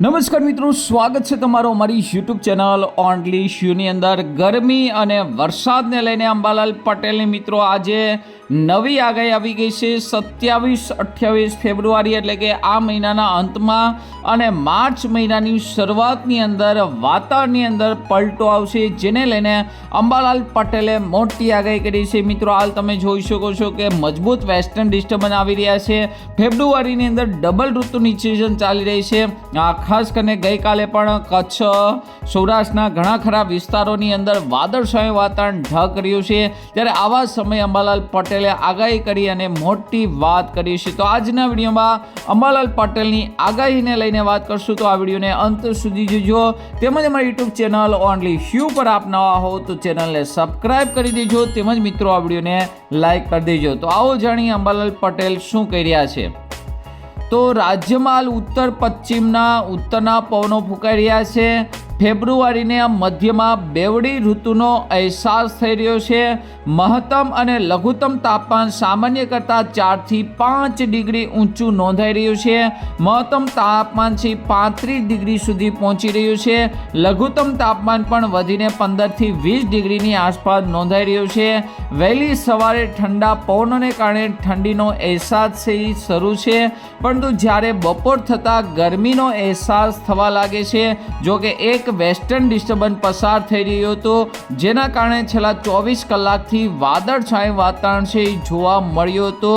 નમસ્કાર મિત્રો, સ્વાગત છે તમારું અમારી યુટ્યુબ ચેનલ ઓનલી શ્યુની અંદર. ગરમી અને વરસાદને લઈને અંબાલાલ પટેલની મિત્રો, આજે નવી આગાહી આવી ગઈ છે સત્યાવીસ, અઠ્યાવીસ ફેબ્રુઆરી એટલે કે આ મહિનાના અંતમાં અને માર્ચ મહિનાની શરૂઆતની અંદર વાતાવરણની અંદર પલટો આવશે, જેને લઈને અંબાલાલ પટેલે મોટી આગાહી કરી છે. મિત્રો, હાલ તમે જોઈ શકો છો કે મજબૂત વેસ્ટર્ન ડિસ્ટર્બન્સ આવી રહ્યા છે. ફેબ્રુઆરીની અંદર ડબલ ઋતુની સિઝન ચાલી રહી છે. આ ખાસ કરીને ગઈકાલે પણ કચ્છ, સૌરાષ્ટ્રના ઘણા ખરા વિસ્તારોની અંદર વાદળછાયું વાતાવરણ ઢગ રહ્યું છે. ત્યારે આવા સમયે અંબાલાલ પટેલે આગાહી કરી અને મોટી વાત કરી છે. તો આજના વિડીયોમાં અંબાલાલ પટેલની આગાહીને લઈને વાત કરશું. તો આ વિડીયોને અંત સુધી જોજો. તેમજ અમારી યુટ્યુબ ચેનલ ઓનલી શ્યુ પર આપ નવા હો તો ચેનલને સબસ્ક્રાઇબ કરી દેજો. તેમજ મિત્રો, આ વિડીયોને લાઇક કરી દેજો. તો આવો જાણીએ અંબાલાલ પટેલ શું કહી રહ્યા છે. તો રાજ્યમાં ઉત્તર પશ્ચિમના ઉત્તરના પવનો ફૂંકાઈ રહ્યા છે. ફેબ્રુઆરીને મધ્યમાં બેવડી ઋતુનો અહેસાસ થઈ રહ્યો છે. મહત્તમ અને લઘુત્તમ તાપમાન સામાન્ય કરતાં ચારથી પાંચ ડિગ્રી ઊંચું નોંધાઈ રહ્યું છે. મહત્તમ તાપમાન છે પાંત્રીસ ડિગ્રી સુધી પહોંચી રહ્યું છે. લઘુત્તમ તાપમાન પણ વધીને પંદરથી વીસ ડિગ્રીની આસપાસ નોંધાઈ રહ્યું છે. વહેલી સવારે ઠંડા પવનોને કારણે ઠંડીનો અહેસાસ છે એ શરૂ છે. પરંતુ જ્યારે બપોર થતાં ગરમીનો અહેસાસ થવા લાગે છે જો કે એક વેસ્ટર્ન ડિસ્ટર્બન્સ પસાર થઈ રહ્યો હતો, જેના કારણે છેલ્લા ચોવીસ કલાકથી વાદળછાયું વાતાવરણ છે એ જોવા મળ્યો હતો.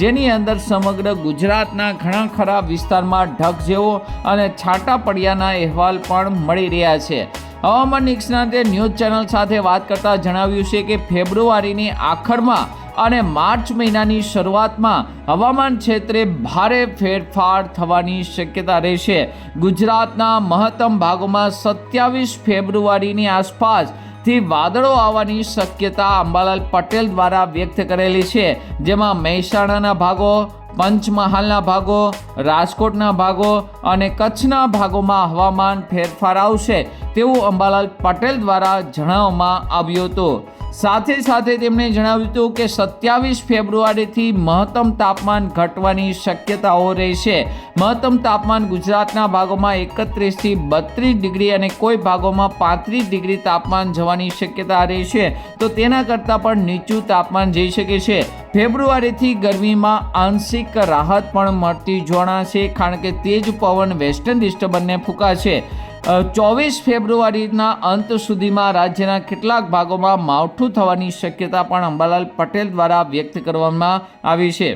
જેની અંદર સમગ્ર ગુજરાતના ઘણા ખરા વિસ્તારમાં ઢગ જેવો અને છાંટા પડ્યાના અહેવાલ પણ મળી રહ્યા છે. હવામાન નિષ્ણાતે ન્યૂઝ ચેનલ સાથે વાત કરતા જણાવ્યું છે કે ફેબ્રુઆરીની આખરમાં અને માર્ચ મહિનાની શરૂઆતમાં હવામાન ક્ષેત્રે ભારે ફેરફાર થવાની શક્યતા રહેશે. ગુજરાતના મહત્તમ ભાગોમાં સત્યાવીસ ફેબ્રુઆરીની આસપાસથી વાદળો આવવાની શક્યતા અંબાલાલ પટેલ દ્વારા વ્યક્ત કરેલી છે. જેમાં મહેસાણાના ભાગો, પંચમહાલના ભાગો, રાજકોટના ભાગો અને કચ્છના ભાગોમાં હવામાન ફેરફાર આવશે તેવું અંબાલાલ પટેલ દ્વારા જણાવવામાં આવ્યું હતું. સાથે સાથે તેમણે જણાવ્યું હતું કે સત્યાવીસ ફેબ્રુઆરીથી મહત્તમ તાપમાન ઘટવાની શક્યતાઓ રહેશે. મહત્તમ તાપમાન ગુજરાતના ભાગોમાં એકત્રીસથી બત્રીસ ડિગ્રી અને કોઈ ભાગોમાં પાંત્રીસ ડિગ્રી તાપમાન જવાની શક્યતા રહેશે. તો તેના કરતાં પણ નીચું તાપમાન જઈ શકે છે. ફેબ્રુઆરીથી ગરમીમાં આંશિક રાહત પણ મળતી જોણાશે, કારણ કે તેજ પવન વેસ્ટર્ન ડિસ્ટર્બન્સને ફૂંકાશે. ચોવીસ ફેબ્રુઆરીના અંત સુધીમાં રાજ્યના કેટલાક ભાગોમાં માવઠું થવાની શક્યતા પણ અંબાલાલ પટેલ દ્વારા વ્યક્ત કરવામાં આવી છે.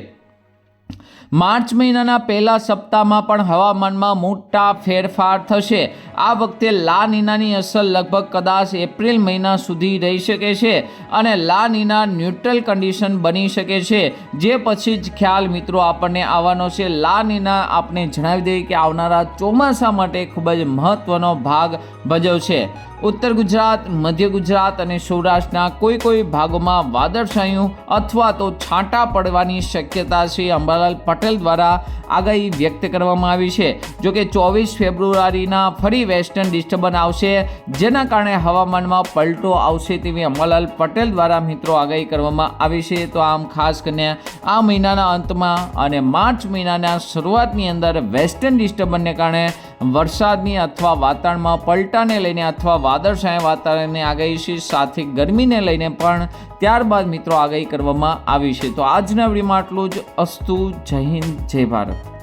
માર્ચ મહિનાના પહેલા સપ્તાહમાં પણ હવામાનમાં મોટા ફેરફાર થશે. આ વખતે લા નીનાની અસર લગભગ કદાચ એપ્રિલ મહિના સુધી રહી શકે છે અને લા નીના ન્યુટ્રલ કન્ડિશન બની શકે છે. જે પછી જ ખ્યાલ મિત્રો આપણને આવવાનો છે. લા નીના આપણે જણાવી દઈએ કે આવનારા ચોમાસા માટે ખૂબ જ મહત્ત્વનો ભાગ ભજવશે ઉત્તર ગુજરાત, મધ્ય ગુજરાત અને સૌરાષ્ટ્રના કોઈ કોઈ ભાગોમાં વાદળછાયું અથવા તો છાંટા પડવાની શક્યતા છે. અંબાલાલ પટેલ દ્વારા આગાહી વ્યક્ત કરવામાં આવી છે. જો કે ચોવીસ ફેબ્રુઆરીના ફરી વેસ્ટર્ન ડિસ્ટર્બન્સ આવશે, જેના કારણે હવામાનમાં પલટો આવશે તેવી અમલાલ પટેલ દ્વારા મિત્રો આગાહી કરવામાં આવી છે. તો આમ ખાસ કરીને આ મહિનાના અંતમાં અને માર્ચ મહિનાના શરૂઆતની અંદર વેસ્ટર્ન ડિસ્ટર્બન્સને કારણે વરસાદની અથવા વાતાવરણમાં પલટાને લઈને અથવા વાદળછાયા વાતાવરણની આગાહી છે, સાથે ગરમીને લઈને પણ ત્યારબાદ મિત્રો આગાહી કરવામાં આવી છે. તો આજના વિડીયોમાં આટલું જ. અસ્તુ, જય હિન્દ, જય ભારત.